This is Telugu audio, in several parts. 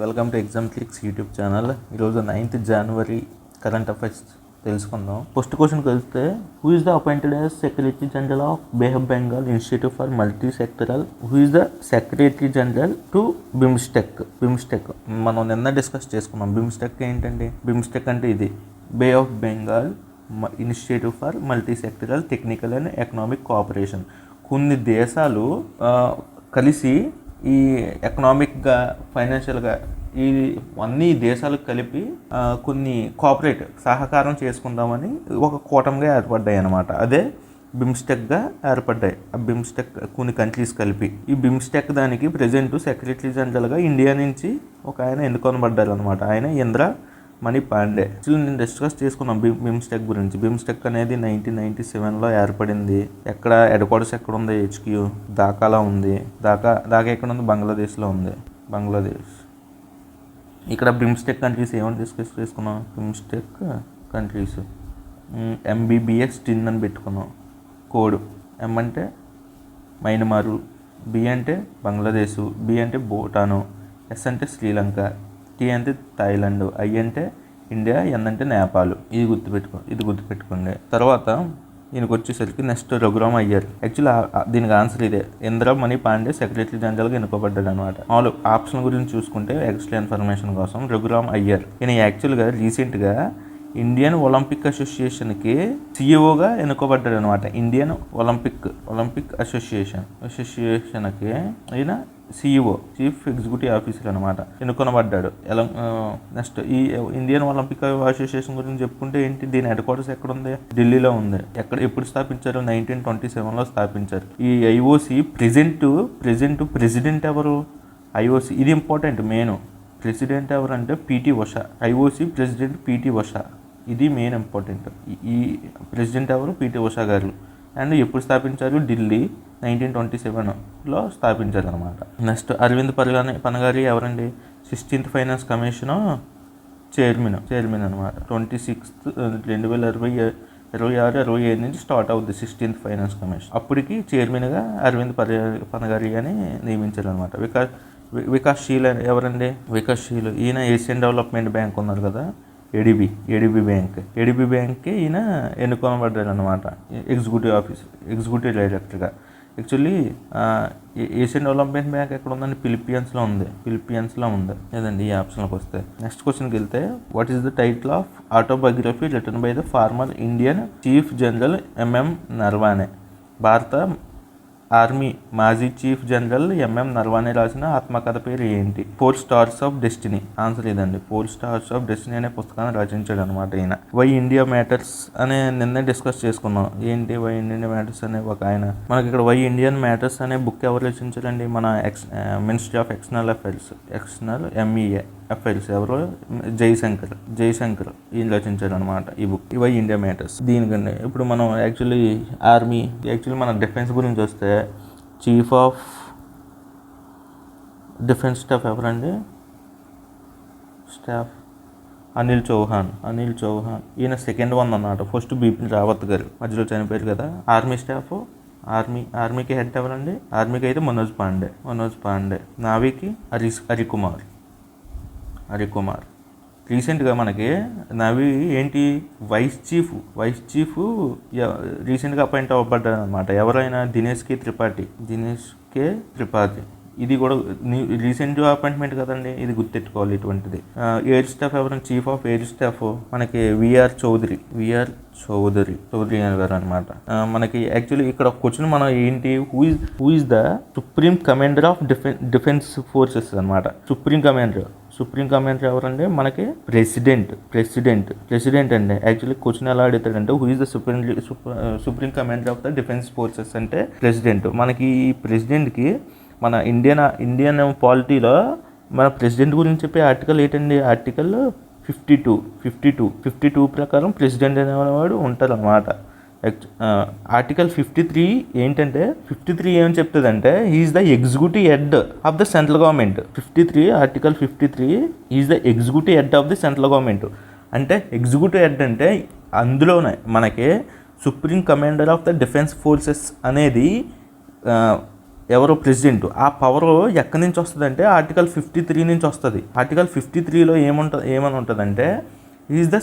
Welcome to exam clicks YouTube channel. ఈరోజు నైన్త్ జనవరి కరెంట్ అఫైర్స్ తెలుసుకుందాం. ఫస్ట్ క్వశ్చన్ కలిస్తే who is the appointed as secretary general of bay of Bengal institute for multi sectoral who is the secretary general to BIMSTEC BIMSTEC మనం నిన్న డిస్కస్ చేసుకున్నాం. బిమ్స్టెక్ ఏంటండి? బిమ్స్టెక్ అంటే ఇది. Bay of Bengal institute for multi sectoral technical and economic cooperation కొన్ని దేశాలు కలిసి ఈ ఎకనామిక్గా ఫైనాన్షియల్గా ఈ అన్ని దేశాలకు కలిపి కొన్ని కోఆపరేట్ సహకారం చేసుకుందామని ఒక కూటమిగా ఏర్పడ్డాయి అన్నమాట. అదే బిమ్స్టెక్గా ఏర్పడ్డాయి. ఆ బిమ్స్టెక్ కొన్ని కంట్రీస్ కలిపి. ఈ బిమ్స్టెక్ దానికి ప్రజెంట్ సెక్రటరీ జనరల్గా ఇండియా నుంచి ఒక ఆయన ఎన్నుకొనబడ్డారు అనమాట ఆయన ఇంద్ర మణి పాండే. యాక్చువల్లీ నేను డిస్కస్ చేసుకున్నాం బిమ్ బిమ్స్టెక్ గురించి. బిమ్స్టెక్ అనేది నైన్టీన్ నైన్టీ సెవెన్లో ఏర్పడింది. ఎక్కడ హెడ్ క్వార్టర్స్ ఎక్కడ ఉంది హెచ్క్యూ ఢాకాలో ఉంది. దాకా దాకా ఎక్కడ ఉంది బంగ్లాదేశ్లో ఉంది. బంగ్లాదేశ్. ఇక్కడ బిమ్స్టెక్ కంట్రీస్ ఏమని డిస్కస్ చేసుకున్నాం? BIMSTEC countries. ఎంబీబీఎస్ టిన్ అని పెట్టుకున్నాం. కోడ్. ఎం అంటే మైనమారు. బి అంటే బంగ్లాదేశ్. బి అంటే భూటాను. ఎస్ అంటే శ్రీలంక. టీ అంటే థాయిలాండ్ ఐ అంటే ఇండియా ఎన్ అంటే నేపాల్. ఇది గుర్తుపెట్టుకో ఇది గుర్తుపెట్టుకోండి. తర్వాత దీనికి వచ్చేసరికి నెక్స్ట్ రఘురామ్ అయ్యర్. యాక్చువల్లీ దీనికి ఆన్సర్ ఇదే. ఇంద్ర మణి పాండే సెక్రటరీ జనరల్గా ఎన్నుకోబడ్డాడు అనమాట ఆల్ ఆప్షన్ గురించి చూసుకుంటే ఎక్స్ట్రా ఇన్ఫర్మేషన్ కోసం రఘురామ్ అయ్యర్. ఈయన యాక్చువల్గా రీసెంట్గా ఇండియన్ ఒలింపిక్ అసోసియేషన్కి సిఇఓగా ఎన్నుకోబడ్డాడు అనమాట ఇండియన్ ఒలింపిక్ ఒలింపిక్ అసోసియేషన్ అసోసియేషన్కి ఈయన సిఇఓ చీఫ్ ఎగ్జిక్యూటివ్ ఆఫీసర్ అనమాట ఎన్నుకొనబడ్డాడు. ఎలా నెక్స్ట్ ఈ ఇండియన్ ఒలింపిక్ అసోసియేషన్ గురించి చెప్పుకుంటే ఏంటి? దీని హెడ్ క్వార్టర్స్ ఎక్కడ ఉంది ఢిల్లీలో ఉంది. ఎక్కడ ఎప్పుడు స్థాపించారు? నైన్టీన్ ట్వంటీ సెవెన్లో స్థాపించారు. ఈ ఐఓసి ప్రెజెంట్ ప్రెజెంట్ ప్రెసిడెంట్ ఎవరు? ఐఓసి ఇది ఇంపార్టెంట్ మెయిన్ ప్రెసిడెంట్ ఎవరంటే PT Usha IOC president PT Usha ఇది మెయిన్ ఇంపార్టెంట్ ఈ- ఈ ప్రెసిడెంట్ ఎవరు? పీటీ ఉషా గారు. అండ్ ఎప్పుడు స్థాపించారు? ఢిల్లీ నైన్టీన్ ట్వంటీ సెవెన్లో స్థాపించారు అనమాట నెక్స్ట్ అరవింద్ పరగాని పనగారి ఎవరండి? Sixteenth finance commission chairman chairman అనమాట ట్వంటీ సిక్స్త్ రెండు వేల ఇరవై ఇరవై ఆరు ఇరవై ఏడు నుంచి స్టార్ట్ అవుద్ది సిక్స్టీన్త్ ఫైనాన్స్ కమిషన్. అప్పటికి చైర్మన్గా అరవింద్ పరి పనగారి అని నియమించారు అనమాట వికాస్ వి- వికాస్ షీల్ ఎవరండి? వికాస్ షీల్ ఈయన ఏషియన్ డెవలప్మెంట్ బ్యాంక్ ఉన్నారు కదా? ఏడిబి ఏడిబి బ్యాంక్ ఏడిబి బ్యాంక్కి ఈయన ఎన్నుకోబడ్డాడు అనమాట ఎగ్జిక్యూటివ్ ఆఫీస్ ఎగ్జిక్యూటివ్ డైరెక్టర్గా యాక్చువల్లీ ఏషియన్ డెవలప్మెంట్ బ్యాంక్ ఎక్కడ ఉందండి ఫిలిపియన్స్లో ఉంది. ఫిలిపియన్స్లో ఉంది. లేదండి ఈ ఆప్షన్లోకి వస్తే. నెక్స్ట్ క్వశ్చన్కి వెళ్తే what is the title of autobiography return by the former Indian chief general MM Naravane భారత ఆర్మీ మాజీ చీఫ్ జనరల్ ఎంఎం నర్వానే రాసిన ఆత్మకథ పేరు ఏంటి? Four stars of destiny. Answer ఇదండి. ఫోర్ స్టార్స్ ఆఫ్ డెస్టినీ అనే పుస్తకాన్ని రచించాడు అనమాట ఈయన. వై ఇండియా మ్యాటర్స్ అనే నిన్న డిస్కస్ చేసుకున్నాం. ఏంటి వై ఇండియన్ మ్యాటర్స్ అనే ఒక ఆయన? మనకి ఇక్కడ వై ఇండియన్ మ్యాటర్స్ అనే బుక్ ఎవరు రచించారండి? మన ex ministry of external affairs. External MEA affairs ఎవరు? జయశంకర్. జయశంకర్ ఈయన రచించారు అనమాట ఈ బుక్ ఇవై ఇండియా మ్యాటర్స్ దీనికండి ఇప్పుడు మనం యాక్చువల్లీ ఆర్మీ యాక్చువల్లీ మన డిఫెన్స్ గురించి వస్తే చీఫ్ ఆఫ్ డిఫెన్స్ స్టాఫ్ ఎవరండి? స్టాఫ్ అనిల్ చౌహాన్ అనిల్ చౌహాన్ ఈయన సెకండ్ వన్ అన్నమాట. ఫస్ట్ బిపిన్ రావత్ గారు. మధ్యలో చనిపోయారు కదా. ఆర్మీ స్టాఫ్ ఆర్మీ ఆర్మీకి హెడ్ ఎవరండి? ఆర్మీకి అయితే మనోజ్ పాండే. మనోజ్ పాండే. నావీకి హరి హరికుమార్. హరికుమార్. రీసెంట్గా మనకి నవి ఏంటి వైస్ చీఫ్ వైస్ చీఫ్ రీసెంట్గా అపాయింట్ అవ్వబడ్డారు అనమాట ఎవరైనా దినేష్ కే త్రిపాఠి దినేష్ కే త్రిపాఠి. ఇది కూడా రీసెంట్ అపాయింట్మెంట్ కదండి ఇది గుర్తెట్టుకోవాలి ఇటువంటిది. ఎయిర్ స్టాఫ్ ఎవరైనా చీఫ్ ఆఫ్ ఎయిర్ స్టాఫ్ మనకి విఆర్ చౌదరి విఆర్ చౌదరి చౌదరి గారు అనమాట మనకి యాక్చువల్లీ ఇక్కడ క్వశ్చన్ మనం ఏంటి who is who is the supreme commander of defence defence forces అనమాట సుప్రీం కమాండర్ సుప్రీం కమాండర్ ఎవరంటే మనకి ప్రెసిడెంట్ ప్రెసిడెంట్ ప్రెసిడెంట్ అండి. యాక్చువల్లీ క్వశ్చన్ ఎలా అడుగుతాడంటే who is the supreme supreme commander of the defence forces అంటే ప్రెసిడెంట్. మనకి ఈ ప్రెసిడెంట్కి మన ఇండియన్ ఇండియన్ పాలిటీలో మన ప్రెసిడెంట్ గురించి చెప్పే ఆర్టికల్ ఏంటండి? Article fifty two fifty two fifty two ప్రకారం ప్రెసిడెంట్ అనేవాడు ఉంటారు అన్నమాట ఆర్టికల్ ఫిఫ్టీ త్రీ ఏంటంటే ఫిఫ్టీ త్రీ ఏమని చెప్తుందంటే is the executive head of the central government fifty three article fifty three is the executive head of the central government అంటే ఎగ్జిక్యూటివ్ హెడ్ అంటే అందులోనే మనకి supreme commander of the defence forces అనేది ఎవరో ప్రెసిడెంట్ ఆ పవర్ ఎక్కడి నుంచి వస్తుందంటే ఆర్టికల్ ఫిఫ్టీ త్రీ నుంచి వస్తుంది. ఆర్టికల్ ఫిఫ్టీ త్రీలో ఏముంటుంది ఏమని ఉంటుందంటే is the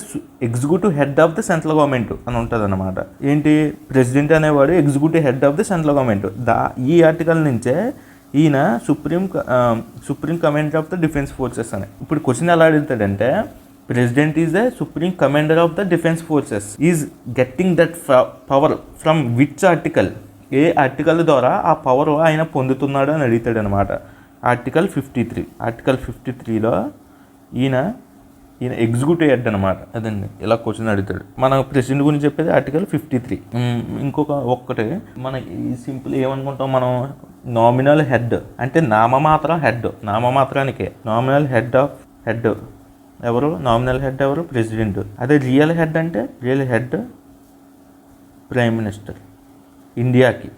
executive head of the central government అని ఉంటుంది అనమాట ఏంటి? ప్రెసిడెంట్ అనేవాడు executive head of the central government దా ఈ ఆర్టికల్ నుంచే ఈయన supreme supreme commander of the defence forces అని. ఇప్పుడు క్వశ్చన్ ఎలా అడుగుతాడంటే president is the supreme commander of the defence forces is getting that power from which article A article ద్వారా ఆ పవర్ ఆయన పొందుతున్నాడు అని అడుగుతాడు అనమాట article fifty three article fifty త్రీలో ఈయన ఈయన ఎగ్జిక్యూటివ్ హెడ్ అనమాట అదండి. ఇలా క్వశ్చన్ అడుగుతాడు. మన ప్రెసిడెంట్ గురించి చెప్పేది ఆర్టికల్ ఫిఫ్టీ త్రీ. ఇంకొక ఒక్కటే మన ఈ సింపుల్ ఏమనుకుంటాం మనం? నామినల్ హెడ్ అంటే నామమాత్రం head నామమాత్రానికే. Nominal head of head. ఎవరు? నామినల్ హెడ్ ఎవరు? ప్రెసిడెంట్. అదే రియల్ హెడ్ అంటే రియల్ హెడ్ ప్రైమ్ మినిస్టర్. ఇండియాకి.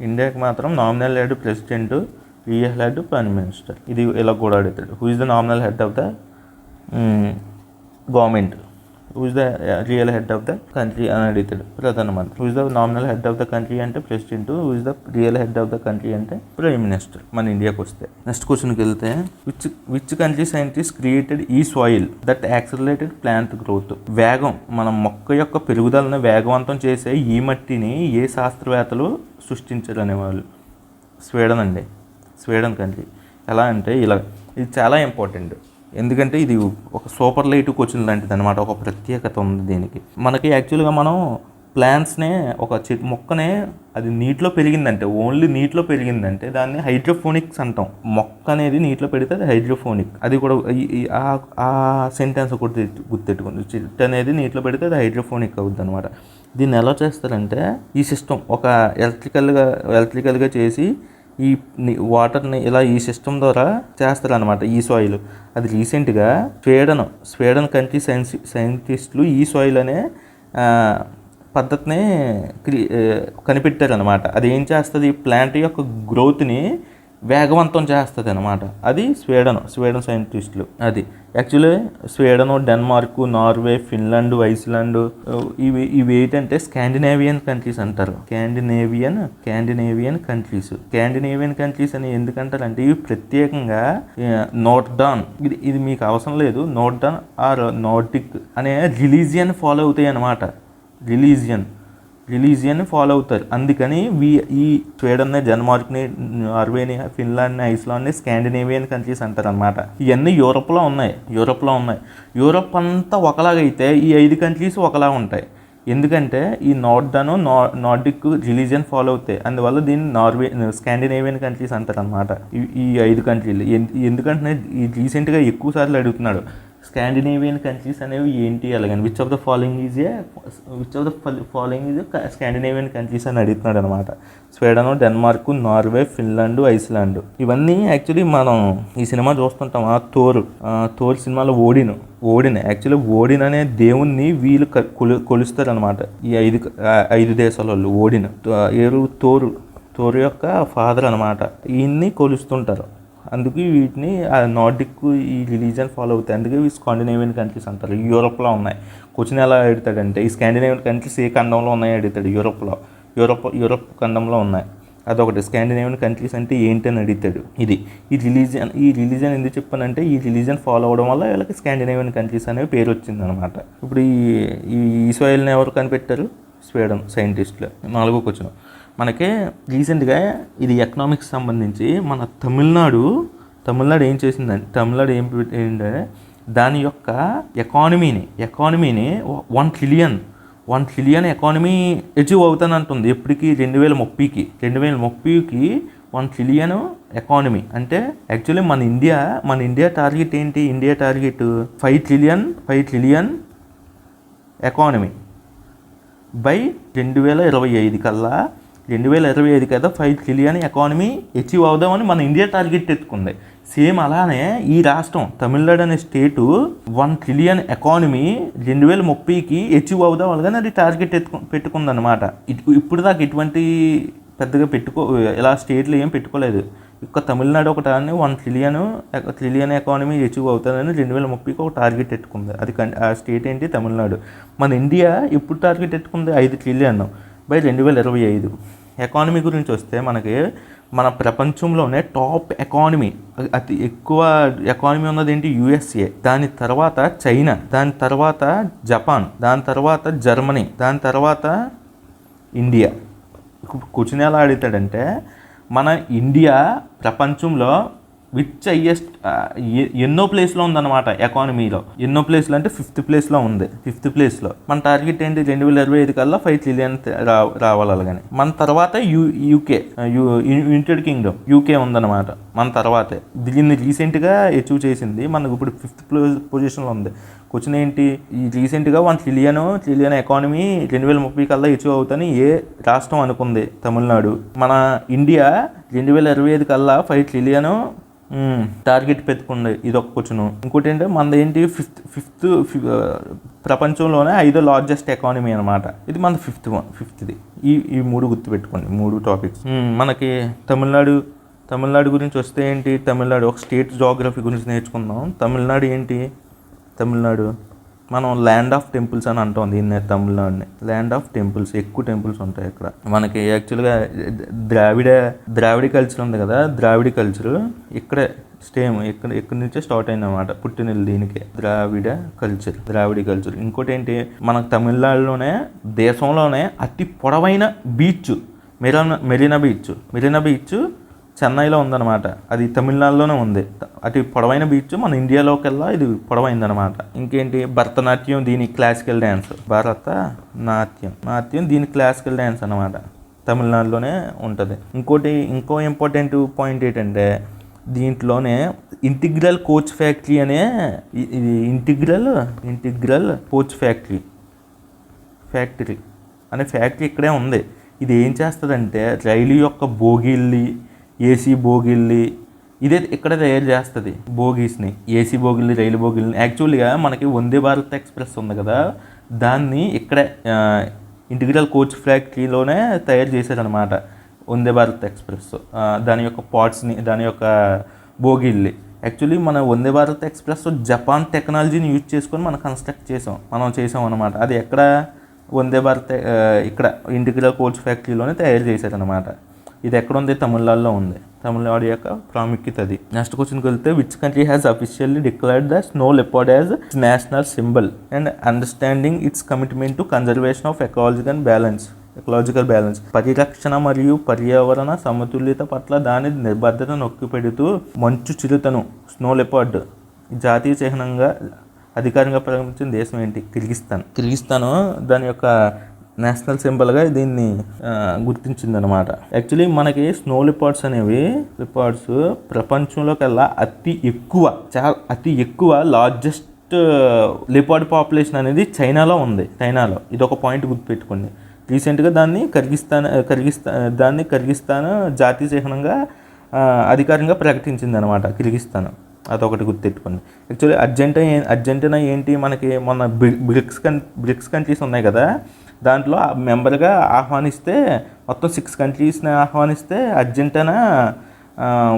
ఇండియాకి మాత్రం nominal head president real head prime minister. ఇది ఇలా కూడా అడుగుతాడు. Who is the nominal head of the government who's the real head of the country అని అడుగుతాడు ప్రధానమంత్రి who's the nominal head of the country అంటే president who's the real head of the country అంటే ప్రైమ్ మినిస్టర్ మన ఇండియాకి వస్తే. నెక్స్ట్ క్వశ్చన్కి వెళ్తే which which country scientist created ఈ soil that accelerated plant growth వేగం మన మొక్క యొక్క పెరుగుదలను వేగవంతం చేసే ఈ మట్టిని ఏ శాస్త్రవేత్తలు సృష్టించారు అనేవాళ్ళు స్వీడన్ అండి. స్వీడన్ కంట్రీ ఎలా అంటే ఇలా ఇది చాలా ఇంపార్టెంట్ ఎందుకంటే ఇది ఒక సూపర్ లైట్ కోచింగ్ లాంటిది అనమాట ఒక ప్రత్యేకత ఉంది దీనికి. మనకి యాక్చువల్గా మనం ప్లాంట్స్నే ఒక చెట్టు మొక్కనే అది నీటిలో పెరిగిందంటే ఓన్లీ నీటిలో పెరిగిందంటే దాన్ని హైడ్రోఫోనిక్స్ అంటాం. మొక్క అనేది నీటిలో పెడితే అది హైడ్రోఫోనిక్. అది కూడా ఈ- ఆ- ఆ సెంటెన్స్ ఒకటి గుర్తెట్టుకుంది చెట్టు అనేది నీటిలో పెడితే అది హైడ్రోఫోనిక్ అవుద్ది అనమాట దీన్ని ఎలా చేస్తారంటే ఈ సిస్టమ్ ఒక ఎలక్ట్రికల్గా ఎలక్ట్రికల్గా చేసి ఈ వాటర్ని ఇలా ఈ సిస్టమ్ ద్వారా చేస్తారనమాట ఈ సాయిల్ అది రీసెంట్గా స్వీడన్ స్వీడన్ కంట్రీ సైన్స్ సైంటిస్టులు ఈ సాయిల్ అనే పద్ధతిని క్రి కనిపెట్టారనమాట అది ఏం చేస్తుంది? ప్లాంట్ యొక్క గ్రోత్ని వేగవంతం చేస్తుంది అనమాట అది స్వీడన్ స్వీడన్ సైంటిస్టులు. అది. Actually Sweden Denmark Norway Finland Iceland ఇవి ఇవి ఏంటంటే స్కాండినేవియన్ కంట్రీస్ అంటారు. Scandinavian Scandinavian countries. Scandinavian countries అని ఎందుకంటారు అంటే ఇవి ప్రత్యేకంగా నోర్డాన్. ఇది ఇది మీకు అవసరం లేదు. నోర్డాన్ ఆర్ నార్డిక్ అనే రిలీజియన్ ఫాలో అవుతాయి అన్నమాట రిలీజియన్. రిలీజియన్ ఫాలో అవుతారు. అందుకని వీ ఈ స్వీడన్ని డెన్మార్క్ని నార్వేని ఫిన్లాండ్ని ఐస్లాండ్ని స్కాండినేవియన్ కంట్రీస్ అంటారు అనమాట ఇవన్నీ యూరప్లో ఉన్నాయి. యూరప్లో ఉన్నాయి. యూరప్ అంతా ఒకలాగైతే ఈ ఐదు కంట్రీస్ ఒకలా ఉంటాయి. ఎందుకంటే ఈ నార్డన్ నా నార్డిక్ రిలీజియన్ ఫాలో అవుతాయి. అందువల్ల దీన్ని నార్వే స్కాండినేవియన్ కంట్రీస్ అంటారు అనమాట ఈ ఐదు కంట్రీలు ఎందుకంటే ఈ రీసెంట్గా ఎక్కువ సార్లు అడుగుతున్నాడు. స్కాండినేవియన్ కంట్రీస్ అనేవి ఏంటి అలాగని which of the following is a which of the following is Scandinavian countries అని అడుగుతున్నాడు అనమాట Sweden Denmark Norway Finland Iceland. ఇవన్నీ యాక్చువల్లీ మనం ఈ సినిమా చూస్తుంటాం. ఆ తోరు ఆ తోరు సినిమాలో ఓడిన్ ఓడిన్. యాక్చువల్లీ ఓడిన్ అనే దేవుణ్ణి వీళ్ళు కొలు కొలుస్తారు అనమాట ఈ ఐదు ఐదు దేశాల వాళ్ళు ఓడిన్. ఏరు తోరు తోరు యొక్క ఫాదర్ అనమాట. ఈయన్ని కొలుస్తుంటారు. అందుకు వీటిని ఆ నార్డిక్ ఈ రిలీజన్ ఫాలో అవుతాయి. అందుకే ఇవి స్కాండినేవియన్ కంట్రీస్ అంటారు. యూరోప్లో ఉన్నాయి. క్వశ్చన్ ఎలా అడుగుతాడంటే ఈ స్కాండినేవియన్ కంట్రీస్ ఏ ఖండంలో ఉన్నాయి అడుగుతాడు యూరోప్లో యూరోప్ యూరోప్ ఖండంలో ఉన్నాయి. అదొకటి. స్కాండినేవియన్ కంట్రీస్ అంటే ఏంటి అని అడుగుతాడు. ఇది. ఈ రిలీజియన్ ఈ రిలీజియన్ ఎందుకు చెప్పానంటే ఈ రిలీజియన్ ఫాలో అవడం వల్ల వీళ్ళకి స్కాండినేవియన్ కంట్రీస్ అనేవి పేరు వచ్చిందనమాట ఇప్పుడు ఈ ఈ ఇస్రాయల్ని ఎవరు కనిపెట్టారు? స్వీడన్ సైంటిస్టులు నాలుగో క్వశ్చన్ మనకి రీసెంట్గా ఇది ఎకనామిక్స్ సంబంధించి మన తమిళనాడు తమిళనాడు ఏం చేసిందండి తమిళనాడు ఏం ఏంటంటే దాని యొక్క ఎకానమీని ఎకానమీని one trillion one trillion economy achieve అవుతానంటుంది. ఎప్పటికి రెండు వేల ముప్పైకి రెండు వేల ముప్పైకి వన్ ట్రిలియన్ ఎకానమీ. అంటే యాక్చువల్లీ మన ఇండియా మన ఇండియా టార్గెట్ ఏంటి? India target five trillion five trillion economy. By రెండు వేల ఇరవై ఐదు కల్లా రెండు వేల ఇరవై ఐదు కదా ఫైవ్ ట్రిలియన్ ఎకానమీ అచీవ్ అవుదామని మన ఇండియా టార్గెట్ ఎత్తుకుంది. సేమ్ అలానే ఈ రాష్ట్రం తమిళనాడు అనే స్టేటు వన్ ట్రిలియన్ ఎకానమీ రెండు వేల ముప్పైకి అచీవ్ అవుదాం అలాగని అది టార్గెట్ ఎత్తుకు పెట్టుకుందనమాట ఇప్పుడు దాకా ఎటువంటి పెద్దగా పెట్టుకో ఇలా స్టేట్లు ఏం పెట్టుకోలేదు. ఇక తమిళనాడు ఒక one trillion trillion economy achieve అవుతుందని రెండు వేల ముప్పైకి ఒక టార్గెట్ పెట్టుకుంది అది ఆ స్టేట్ ఏంటి? తమిళనాడు. మన ఇండియా ఎప్పుడు టార్గెట్ పెట్టుకుంది ఐదు ట్రిలియన్. బై రెండు వేల ఇరవై ఐదు. ఎకానమీ గురించి వస్తే మనకి మన ప్రపంచంలోనే టాప్ ఎకానమీ అతి ఎక్కువ ఎకానమీ ఉన్నది ఏంటి? యుఎస్ఏ దాని తర్వాత చైనా దాని తర్వాత జపాన్ దాని తర్వాత జర్మనీ దాని తర్వాత ఇండియా కూర్చుని ఎలా అడుగుతాడంటే మన ఇండియా ప్రపంచంలో విచ్ హయ్యెస్ట్ uh, ఎన్నో ప్లేస్లో ఉందన్నమాట ఎకానమీలో ఎన్నో ప్లేస్లో అంటే ఫిఫ్త్ ప్లేస్లో ఉంది. ఫిఫ్త్ ప్లేస్లో మన టార్గెట్ ఏంటి? రెండు వేల ఇరవై ఐదు కల్లా ఫైవ్ ట్రిలియన్ రా రావాలి అలాగని మన తర్వాత U UK United Kingdom UK ఉందన్నమాట మన తర్వాతే. దీన్ని రీసెంట్గా అచీవ్ చేసింది. మనకు ఇప్పుడు ఫిఫ్త్ పొజిషన్లో ఉంది. క్వశ్చన్ ఏంటి? ఈ రీసెంట్గా వన్ ట్రిలియన్ ట్రిలియన్ ఎకానమీ రెండు వేల ముప్పై కల్లా అచీవ్ అవుతాని ఏ రాష్ట్రం అనుకుంది? తమిళనాడు. మన ఇండియా రెండు వేల ఇరవై ఐదు కల్లా ఫైవ్ ట్రిలియన్ టార్గెట్ పెట్టుకుంది ఇది ఒక క్వశ్చన్ ఇంకోటి ఏంటంటే మనది ఏంటి ఫిఫ్త్ ఫిఫ్త్ ప్రపంచంలోనే ఐదో లార్జెస్ట్ ఎకానమీ అనమాట ఇది మన ఫిఫ్త్ వన్ ఫిఫ్త్ది ఈ ఈ మూడు గుర్తుపెట్టుకోండి మూడు టాపిక్స్ మనకి తమిళనాడు తమిళనాడు గురించి వస్తే ఏంటి తమిళనాడు ఒక స్టేట్ జోగ్రఫీ గురించి నేర్చుకుందాం. తమిళనాడు ఏంటి? తమిళనాడు మనం ల్యాండ్ ఆఫ్ టెంపుల్స్ అని అంటాం దీన్ని తమిళనాడుని. ల్యాండ్ ఆఫ్ టెంపుల్స్ ఎక్కువ టెంపుల్స్ ఉంటాయి ఇక్కడ మనకి యాక్చువల్గా ద్రావిడ ద్రావిడ కల్చర్ ఉంది కదా ద్రావిడ కల్చర్ ఇక్కడే స్టేమ్ ఇక్కడ ఇక్కడ నుంచే స్టార్ట్ అయింది అనమాట పుట్టినది దీనికి. ద్రావిడ కల్చర్ ద్రావిడ కల్చర్ ఇంకోటి ఏంటి మనకు తమిళనాడులోనే దేశంలోనే అతి పొడవైన beach Marina Marina beach Marina beach చెన్నైలో ఉందన్నమాట. అది తమిళనాడులోనే ఉంది. అటు పొడవైన బీచ్ మన ఇండియాలోకెల్లా ఇది పొడవైందనమాట ఇంకేంటి? భరతనాట్యం దీని క్లాసికల్ డ్యాన్స్ భరత నాట్యం. నాట్యం దీని క్లాసికల్ డ్యాన్స్ అనమాట తమిళనాడులోనే ఉంటుంది. ఇంకోటి ఇంకో ఇంపార్టెంట్ పాయింట్ ఏంటంటే దీంట్లోనే ఇంటిగ్రల్ కోచ్ ఫ్యాక్టరీ అనే ఇది integral integral coach factory. Factory. అనే ఫ్యాక్టరీ ఇక్కడే ఉంది. ఇది ఏం చేస్తుందంటే రైలు యొక్క బోగిల్ని ఏసీ బోగిల్లి ఇదే ఇక్కడ తయారు చేస్తుంది బోగీస్ని ఏసీ బోగిల్ని రైలు బోగిల్ని యాక్చువల్గా మనకి వందే భారత్ ఎక్స్ప్రెస్ ఉంది కదా దాన్ని ఇక్కడే ఇంటిగ్రల్ కోచ్ ఫ్యాక్టరీలోనే తయారు చేశారనమాట వందే భారత్ ఎక్స్ప్రెస్. దాని యొక్క పార్ట్స్ని దాని యొక్క బోగిల్ని యాక్చువల్లీ మన వందే భారత్ ఎక్స్ప్రెస్ జపాన్ టెక్నాలజీని యూజ్ చేసుకొని మనం కన్స్ట్రక్ట్ చేసాం మనం చేసాం అనమాట అది ఎక్కడ వందే భారత్ ఇక్కడ ఇంటిగ్రల్ కోచ్ ఫ్యాక్టరీలోనే తయారు చేశారనమాట ఇది ఎక్కడ ఉంది తమిళనాడులో ఉంది. తమిళనాడు యొక్క ప్రాముఖ్యత అది నెక్స్ట్ క్వశ్చన్కి వెళ్తే which country has officially declared the snow leopard as national symbol and understanding its commitment to conservation of ecological balance ecological balance పరిరక్షణ మరియు పర్యావరణ సమతుల్యత పట్ల దాని నిబద్ధత నొక్కి పెడుతూ మంచు చిరుతను స్నో లెపర్డ్ జాతీయ చిహ్నంగా అధికారంగా ప్రకటించిన దేశం ఏంటి? కిర్గిస్తాన్. కిర్గిస్తాన్ దాని యొక్క నేషనల్ సింబల్గా దీన్ని గుర్తించిందనమాట యాక్చువల్లీ మనకి స్నో లిపార్డ్స్ అనేవి లిపార్డ్స్ ప్రపంచంలోకెల్లా అతి ఎక్కువ చాలా అతి ఎక్కువ లార్జెస్ట్ లిపార్డ్ పాపులేషన్ అనేది చైనాలో ఉంది. చైనాలో. ఇది ఒక పాయింట్ గుర్తుపెట్టుకోండి. రీసెంట్గా దాన్ని కర్గిస్తాన్ కర్గిస్తా దాన్ని కర్గిస్తాన్ జాతీయ చిహ్నంగా అధికారంగా అధికారికంగా ప్రకటించింది అనమాట కిర్గిస్తాన్. అదొకటి గుర్తెట్టుకోండి యాక్చువల్లీ అర్జెంటీనా ఏ- అర్జెంటీనా ఏంటి? మనకి మొన్న బ్రిక్స్ కన్ బ్రిక్స్ కంట్రీస్ ఉన్నాయి కదా. దాంట్లో మెంబర్గా ఆహ్వానిస్తే మొత్తం సిక్స్ కంట్రీస్ని ఆహ్వానిస్తే అర్జెంటీనా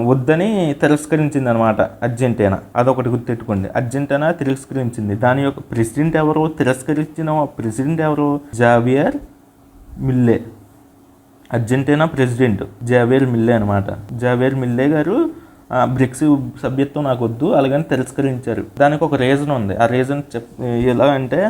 వద్దని తిరస్కరించింది అనమాట అర్జెంటీనా. అదొకటి గుర్తెట్టుకోండి అర్జెంటీనా తిరస్కరించింది. దాని యొక్క ప్రెసిడెంట్ ఎవరు? తిరస్కరించిన ప్రెసిడెంట్ ఎవరు? Javier Milei. Argentina president Javier Milei అనమాట. జావేర్ మిల్లే గారు బ్రిక్స్ సభ్యత్వం నాకు వద్దు అలాగని తిరస్కరించారు. దానికి ఒక రీజన్ ఉంది. ఆ రీజన్ చెప్ ఎలా అంటే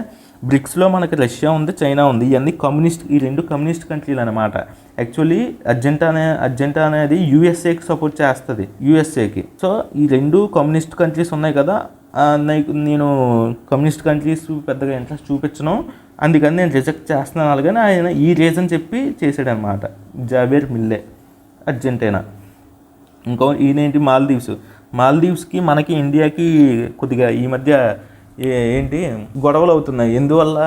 బ్రిక్స్లో మనకి రష్యా ఉంది చైనా ఉంది ఇవన్నీ కమ్యూనిస్ట్ ఈ రెండు కమ్యూనిస్ట్ కంట్రీలు అనమాట యాక్చువల్లీ అర్జెంటా అనే అర్జెంటా అనేది యూఎస్ఏకి సపోర్ట్ చేస్తుంది యూఎస్ఏకి. సో ఈ రెండు కమ్యూనిస్ట్ కంట్రీస్ ఉన్నాయి కదా నేను కమ్యూనిస్ట్ కంట్రీస్ పెద్దగా ఇంట్రెస్ట్ చూపించను. అందుకని నేను రిజెక్ట్ చేస్తున్నాను అలాగని ఆయన ఈ రీజన్ చెప్పి చేశాడనమాట జావేర్ మిల్లే అర్జెంటీనా. ఇంకో ఈయనేంటి మాల్దీవ్స్. మాల్దీవ్స్కి మనకి ఇండియాకి కొద్దిగా ఈ మధ్య ఏంటి? గొడవలు అవుతున్నాయి. ఎందువల్ల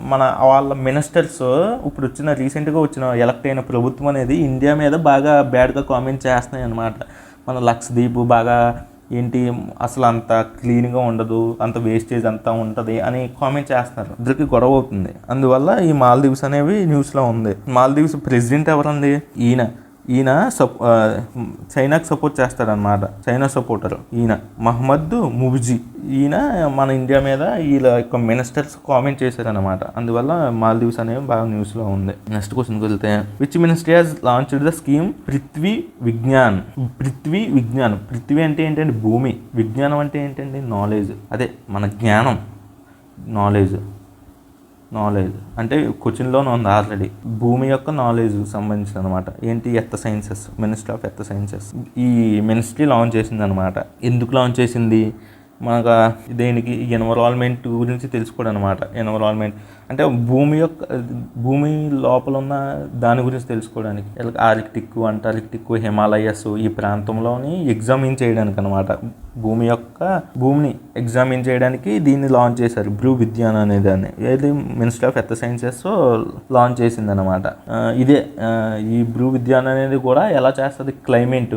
మన వాళ్ళ మినిస్టర్స్ ఇప్పుడు వచ్చిన రీసెంట్గా వచ్చిన ఎలక్ట్ అయిన ప్రభుత్వం అనేది ఇండియా మీద బాగా బ్యాడ్గా కామెంట్ చేస్తున్నాయి అనమాట మన లక్షదీప్ బాగా ఏంటి అసలు అంత క్లీన్గా ఉండదు అంత వేస్టేజ్ అంతా ఉంటుంది అని కామెంట్ చేస్తున్నారు. ఇద్దరికి గొడవ అవుతుంది. అందువల్ల ఈ మాల్దీవ్స్ అనేవి న్యూస్లో ఉంది. మాల్దీవ్స్ ప్రెసిడెంట్ ఎవరండి? ఈయన. ఈయన సప్ చైనాకు సపోర్ట్ చేస్తాడనమాట చైనా సపోర్టర్ ఈయన మహమ్మద్ ముబ్జీ ఈయన మన ఇండియా మీద వీళ్ళ యొక్క మినిస్టర్స్ కామెంట్ చేశారనమాట అందువల్ల మాల్దీవ్స్ అనేవి బాగా న్యూస్లో ఉంది. నెక్స్ట్ క్వశ్చన్కి వెళ్తే which ministry has launch the scheme Prithvi Vigyan Prithvi విజ్ఞానం పృథ్వీ అంటే ఏంటంటే భూమి. విజ్ఞానం అంటే ఏంటంటే నాలెడ్జ్ అదే మన జ్ఞానం. నాలెడ్జ్ నాలెడ్జ్ అంటే క్వశ్చన్లోనే ఉంది ఆల్రెడీ భూమి యొక్క నాలెడ్జ్ సంబంధించిన అనమాట ఏంటి? Earth sciences ministry of earth sciences ఈ మినిస్ట్రీ లాంచ్ చేసింది అనమాట ఎందుకు లాంచ్ చేసింది? మనకు దేనికి ఎన్విరాన్మెంట్ గురించి తెలుసుకోవడం అనమాట ఎన్విరాన్మెంట్ అంటే భూమి యొక్క భూమి లోపల ఉన్న దాని గురించి తెలుసుకోవడానికి. ఆర్కిటిక్ అంటార్కిటిక్ హిమాలయస్ ఈ ప్రాంతంలోని ఎగ్జామిన్ చేయడానికి అనమాట భూమి యొక్క భూమిని ఎగ్జామిన్ చేయడానికి దీన్ని లాంచ్ చేశారు. బ్రూ విజ్ఞాన్ అనే దాన్ని. ఏది minister of earth sciences launch చేసింది అనమాట ఇదే ఈ బ్రూ విజ్ఞాన్ అనేది కూడా ఎలా చేస్తుంది? క్లైమేట్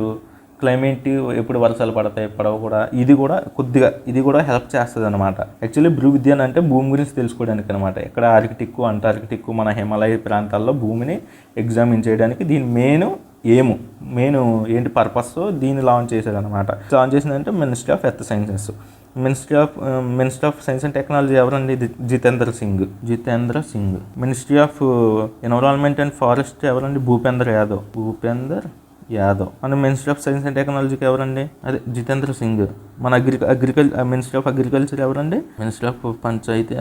క్లైమేట్ ఎప్పుడు వర్షాలు పడతాయి పడవ కూడా ఇది కూడా కొద్దిగా ఇది కూడా హెల్ప్ చేస్తుంది అనమాట యాక్చువల్లీ భూ విజ్ఞానం అంటే భూమి గురించి తెలుసుకోవడానికి అనమాట ఎక్కడ ఆర్కిటిక్ అంటార్కిటిక్ మన హిమాలయ ప్రాంతాల్లో భూమిని ఎగ్జామిన్ చేయడానికి దీని మెయిన్ ఏము మెయిన్ ఏంటి పర్పస్ దీన్ని లాంచ్ చేశారు అనమాట లాంచ్ చేసిందంటే ministry of earth sciences ministry of ministry of science and technology ఎవరండి? Jitendra Singh. Jitendra Singh. Ministry of environment and forest ఎవరండి? భూపేందర్ యాదవ్. భూపేందర్ యాదవ్ మన మినిస్ట్రీ ఆఫ్ సైన్స్ అండ్ టెక్నాలజీకి ఎవరండి? అదే జితేంద్ర సింగ్. మన అగ్రి అగ్రికల్ మినిస్ట్రీ ఆఫ్ అగ్రికల్చర్ ఎవరండి? మినిస్ట్రీ ఆఫ్ పంచాయతీ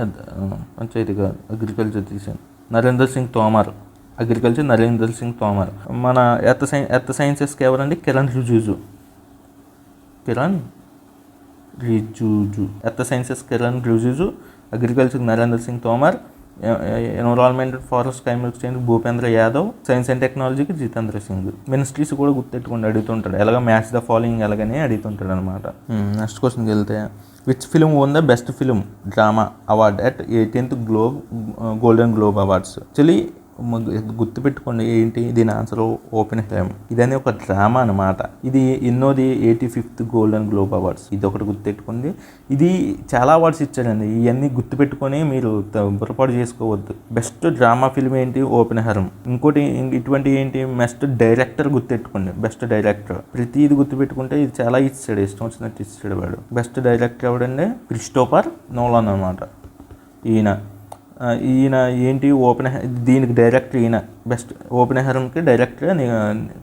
పంచాయతీ కాదు అగ్రికల్చర్ తీసాను నరేందర్ సింగ్ తోమర్. అగ్రికల్చర్ నరేందర్ సింగ్ తోమర్. మన ఎత్త సై ఎత్త సైన్సెస్కి ఎవరండి? కిరణ్ రిజిజు. కిరణ్ రిజుజు. ఎత్త sciences Kiren Rijiju agriculture Narendra Singh Tomar. Environment forest climate change Bhupender Yadav science and టెక్నాలజీకి జితేంద్ర సింగ్. మినిస్ట్రీస్ కూడా గుర్తెట్టుకుని అడుగుతుంటాడు. ఎలాగ మ్యాచ్ ద ఫాలోయింగ్ ఎలాగనే అడుగుతుంటాడు అనమాట నెక్స్ట్ క్వశ్చన్కి వెళ్తే which film won the best film drama award at eighteenth Globe Golden Globe awards actually గుర్తుపెట్టుకోండి ఏంటి దీని ఆన్సర్ ఓపెన్ హెమ్ ఇదని ఒక డ్రామా అనమాట ఇది ఎన్నోది eighty fifth Golden Globe awards. ఇది ఒకటి గుర్తుపెట్టుకుంది ఇది చాలా అవార్డ్స్ ఇచ్చారండి ఇవన్నీ గుర్తుపెట్టుకొని మీరు పొరపాటు చేసుకోవద్దు. బెస్ట్ డ్రామా ఫిల్మ్ ఏంటి? ఓపెన్ హరం ఇంకోటి ఇటువంటి ఏంటి? బెస్ట్ డైరెక్టర్ గుర్తుపెట్టుకోండి. Best director. ప్రతి ఇది గుర్తుపెట్టుకుంటే ఇది చాలా ఇచ్చాడు. ఇష్టం వచ్చినట్టు ఇచ్చాడు వాడు. బెస్ట్ డైరెక్టర్ ఎవడండి? క్రిస్టోఫర్ నోలాన్ అనమాట ఈయన. ఈయన ఏంటి? ఓపెన్ దీనికి డైరెక్టర్ ఈయన బెస్ట్ ఓపెన్ హెరమ్కి డైరెక్టర్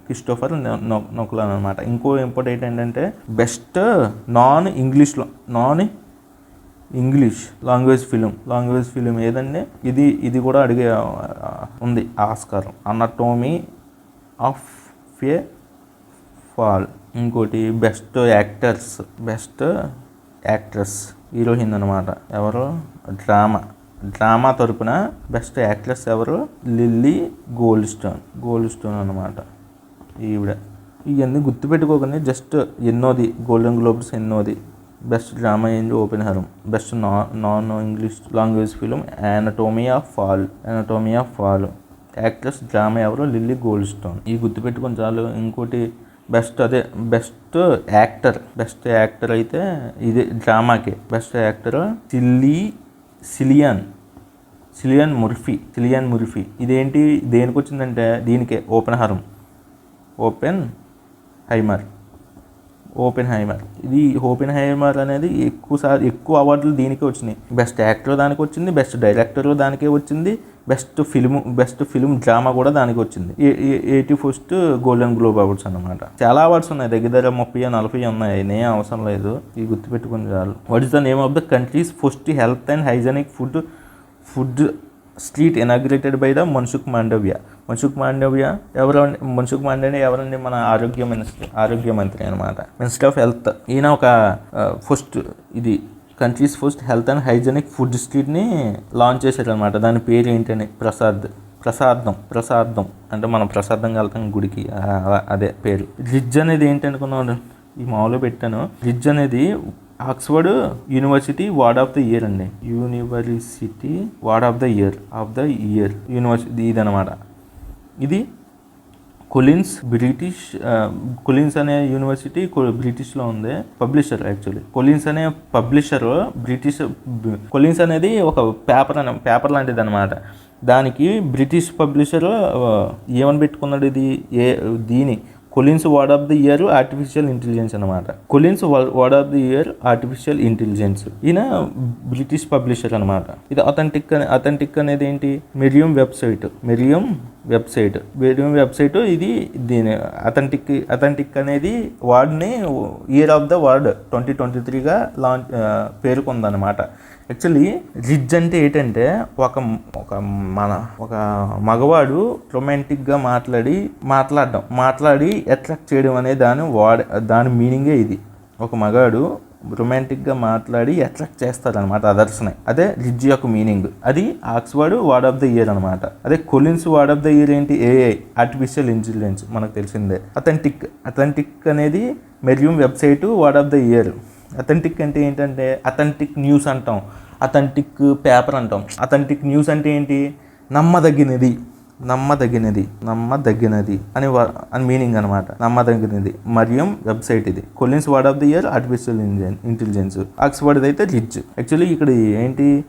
క్రిస్టోఫర్ నొకలాన్ అనమాట ఇంకో ఇంపార్టెంట్ ఏంటంటే బెస్ట్ నాన్ ఇంగ్లీష్లో non English language film language film ఏదండి ఇది ఇది కూడా అడిగే ఉంది ఆస్కారం. అన్నటోమీ ఆఫ్ ఫే ఫాల్ ఇంకోటి best actors best actress heroine అనమాట ఎవరు? డ్రామా. డ్రామా తరపున బెస్ట్ యాక్ట్రెస్ ఎవరు? Lily Gladstone Gladstone అనమాట ఈవిడ. ఇవన్నీ గుర్తుపెట్టుకోకుండా జస్ట్ ఎన్నోది గోల్డెన్ గ్లోబ్స్ ఎన్నోది. బెస్ట్ డ్రామా ఏంటి? ఓపెన్ హరం బెస్ట్ నా non English language film Anatomy of Fall Anatomy of Fall actress drama ఎవరు? లిల్లీ గోల్డ్ స్టోన్ ఈ గుర్తుపెట్టుకొని చాలు. ఇంకోటి బెస్ట్ అదే బెస్ట్ యాక్టర్. బెస్ట్ యాక్టర్ అయితే ఇది డ్రామాకి. Best actor silly Cillian Cillian Murphy Cillian Murphy. ఇదేంటి? దేనికి వచ్చిందంటే దీనికే ఓపెన్ హారం ఓపెన్ హైమర్. ఓపెన్ హైమర్. ఇది ఓపెన్ హైమర్ అనేది ఎక్కువ సార్ ఎక్కువ అవార్డులు దీనికే వచ్చినాయి. బెస్ట్ యాక్టర్ దానికి వచ్చింది బెస్ట్ డైరెక్టర్ దానికే వచ్చింది best film best film drama కూడా దానికి వచ్చింది eighty first Golden Globe awards అనమాట చాలా అవార్డ్స్ ఉన్నాయి. దగ్గర దగ్గర ముప్పై నలభై ఉన్నాయి. నేమ్ అవసరం లేదు. ఇది గుర్తుపెట్టుకుని చాలు. What is the name of the country's first health and hygienic food food street inaugurated by the Mansukh Mandaviya Mansukh Mandaviya ఎవరు మన్సుఖ్ మాండవ్య ఎవరండి? మన ఆరోగ్య మినిస్టర్ ఆరోగ్య మంత్రి అనమాట మినిస్టర్ ఆఫ్ హెల్త్ ఈయన ఒక ఫస్ట్ ఇది country's first health and hygienic food స్ట్రీట్ని launch చేశారనమాట దాని పేరు ఏంటని? ప్రసాద్ ప్రసాదం ప్రసాదం. అంటే మనం ప్రసాదంగా వెళ్తాం గుడికి. అదే పేరు. రిజ్ అనేది ఏంటి అనుకున్నాను ఈ మామూలుగా పెట్టాను. రిజ్ అనేది Oxford University word of the year అండి. University word of the year of the year university ఇదనమాట ఇది కొలిన్స్ బ్రిటిష్ కొలిన్స్ అనే యూనివర్సిటీ బ్రిటిష్లో ఉంది. పబ్లిషర్ యాక్చువల్లీ కొలిన్స్ అనే పబ్లిషర్ బ్రిటిష్ కొలిన్స్ అనేది ఒక పేపర్ అనే పేపర్ లాంటిది అనమాట దానికి బ్రిటిష్ పబ్లిషర్ uh, ఏమని పెట్టుకున్నాడు ఇది? ఏ దీని Collins word of the year artificial intelligence అనమాట Collins word of the year artificial intelligence ఈయన బ్రిటిష్ పబ్లిషర్ అనమాట ఇది అథెంటిక్ అథెంటిక్ అనేది ఏంటి? Merriam Webster Merriam Webster Merriam Webster ఇది దీని అథెంటిక్ అథెంటిక్ అనేది వార్డ్ని year of the word twenty twenty త్రీగా launch పేర్కొందనమాట యాక్చువల్లీ రిజ్ అంటే ఏంటంటే ఒక ఒక మన ఒక మగవాడు రొమాంటిక్గా మాట్లాడి మాట్లాడడం. మాట్లాడి అట్రాక్ట్ చేయడం అనే దాని వాడ దాని మీనింగే ఇది. ఒక మగాడు రొమాంటిక్గా మాట్లాడి అట్రాక్ట్ చేస్తారనమాట అదర్స్ని అదే రిజ్ యొక్క మీనింగ్ అది Oxford word of the year అనమాట అదే Collins word of the year ఏంటి? ఏఐ ఆర్టిఫిషియల్ ఇంటెలిజెన్స్ మనకు తెలిసిందే. అథెంటిక్ అథెంటిక్ అనేది Merriam Webster word of the year authentic అంటే ఏంటంటే అథెంటిక్ న్యూస్ అంటాం. అథెంటిక్ పేపర్ అంటాం. అథెంటిక్ న్యూస్ అంటే ఏంటి? నమ్మదగినది. నమ్మదగినది నమ్మదగినది అని అని మీనింగ్ అనమాట నమ్మదగినది. మరియం వెబ్సైట్ ఇది. Collins word of the year artificial intelligence. Oxford అయితే రిచ్. యాక్చువల్లీ ఇక్కడ ఏంటి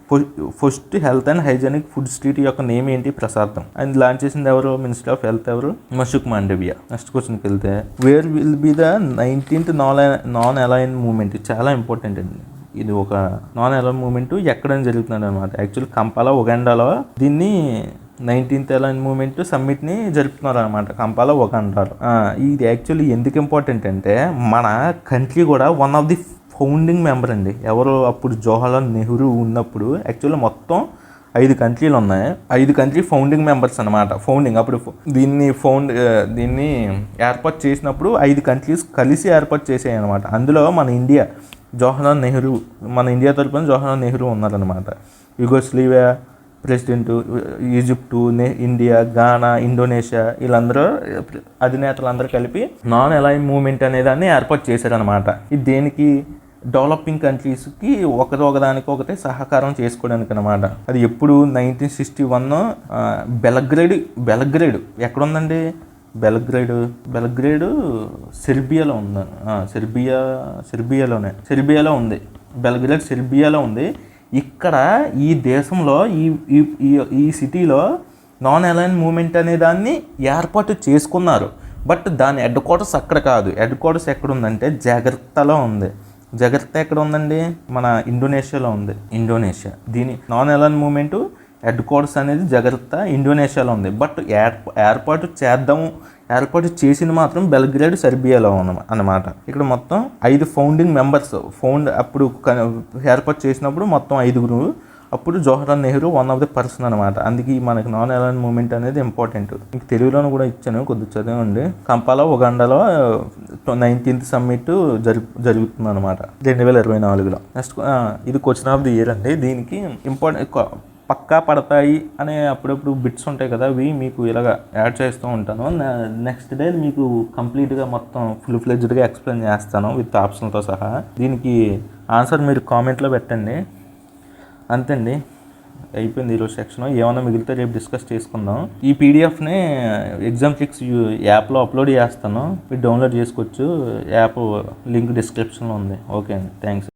first health and hygienic food street యొక్క నేమ్ ఏంటి? ప్రసాదం. అండ్ లాంచ్ చేసింది ఎవరు? మినిస్టర్ ఆఫ్ హెల్త్ ఎవరు? మషుక్ మాండవియా. నెక్స్ట్ క్వశ్చన్కి వెళ్తే where will be the nineteenth non non align movement? చాలా ఇంపార్టెంట్ అండి. ఇది ఒక నాన్ అలైన్ మూమెంట్ ఎక్కడ జరుగుతుంది అనమాట యాక్చువల్ కంపాల ఉగాండాలో దీన్ని నైన్టీన్త్ అలైన్ మూమెంట్ సమ్మిట్ని జరుపుతున్నారు అనమాట కంపాలో ఒక అంటారు. ఇది యాక్చువల్లీ ఎందుకు ఇంపార్టెంట్ అంటే మన కంట్రీ కూడా one of the founding member అండి. ఎవరు అప్పుడు జవహర్లాల్ నెహ్రూ ఉన్నప్పుడు యాక్చువల్లీ మొత్తం ఐదు కంట్రీలు ఉన్నాయి. ఐదు కంట్రీ ఫౌండింగ్ మెంబర్స్ అనమాట ఫౌండింగ్ అప్పుడు దీన్ని ఫౌండ్ దీన్ని ఏర్పాటు చేసినప్పుడు ఐదు కంట్రీస్ కలిసి ఏర్పాటు చేసాయి అనమాట అందులో మన ఇండియా జవహర్లాల్ నెహ్రూ మన ఇండియా తరపున జవహర్లాల్ నెహ్రూ ఉన్నారనమాట యుగోస్లీవియా ప్రెసిడెంట్ ఈజిప్టు నే ఇండియా గానా ఇండోనేషియా వీళ్ళందరూ అధినేతలందరూ కలిపి నాన్ అలైన్ మూవ్మెంట్ అనే దాన్ని ఏర్పాటు చేశారనమాట ఇది దేనికి? డెవలపింగ్ కంట్రీస్కి ఒకరి ఒకదానికి ఒకటే సహకారం చేసుకోవడానికి అనమాట అది ఎప్పుడు? Nineteen sixty one Belgrade Belgrade ఎక్కడుందండి? బెలగ్రేడ్ బెలగ్రేడ్ సెర్బియాలో ఉంది సెర్బియా సెర్బియాలోనే సెర్బియాలో ఉంది. బెలగ్రేడ్ సెర్బియాలో ఉంది. ఇక్కడ ఈ దేశంలో ఈ ఈ ఈ- సిటీలో నాన్ అలైన్ మూమెంట్ అనే దాన్ని ఏర్పాటు చేసుకున్నారు. బట్ దాని హెడ్ క్వార్టర్స్ అక్కడ కాదు. హెడ్ క్వార్టర్స్ ఎక్కడ ఉందంటే జాగ్రత్తలో ఉంది. జాగ్రత్త ఎక్కడ ఉందండి మన ఇండోనేషియాలో ఉంది. ఇండోనేషియా. దీని non align movement headquarters అనేది జాగ్రత్త ఇండోనేషియాలో ఉంది. బట్ ఏర్ ఏర్పాటు చేద్దాము ఏర్పాటు చేసింది మాత్రం బెల్గ్రేడ్ సెర్బియాలో ఉన్న అన్నమాట. ఇక్కడ మొత్తం ఐదు ఫౌండింగ్ మెంబర్స్ ఫౌండ్ అప్పుడు ఏర్పాటు చేసినప్పుడు మొత్తం ఐదుగురు. అప్పుడు Jawaharlal Nehru one of the person అనమాట అందుకే మనకి నాన్ అలైన్ మూమెంట్ అనేది ఇంపార్టెంట్ మీకు తెలుగులోనూ కూడా ఇచ్చాను కొద్దిగా చదివండి కంపాలా ఉగాండాలో నైన్టీన్త్ సమ్మిట్ జరుగు జరుగుతుంది అనమాట రెండు వేల ఇరవై నాలుగులో. నెక్స్ట్ ఇది క్వశ్చన్ ఆఫ్ ది ఇయర్ అండి. దీనికి ఇంపార్టెంట్ పక్కా పడతాయి అనే అప్పుడప్పుడు బిట్స్ ఉంటాయి కదా అవి మీకు ఇలాగ యాడ్ చేస్తూ ఉంటాను. నెక్స్ట్ డే మీకు కంప్లీట్గా మొత్తం ఫుల్ ఫ్లెజ్డ్గా ఎక్స్ప్లెయిన్ చేస్తాను విత్ ఆప్షన్తో సహా. దీనికి ఆన్సర్ మీరు కామెంట్లో పెట్టండి. అంతే అండి అయిపోయింది ఈరోజు సెక్షన్ ఏమైనా మిగిలితే రేపు డిస్కస్ చేసుకుందాం. ఈ పీడిఎఫ్ని ఎగ్జామ్ ఫిక్స్ యాప్లో అప్లోడ్ చేస్తాను. మీరు డౌన్లోడ్ చేసుకోవచ్చు. యాప్ లింక్ డిస్క్రిప్షన్లో ఉంది. ఓకే అండి. థ్యాంక్స్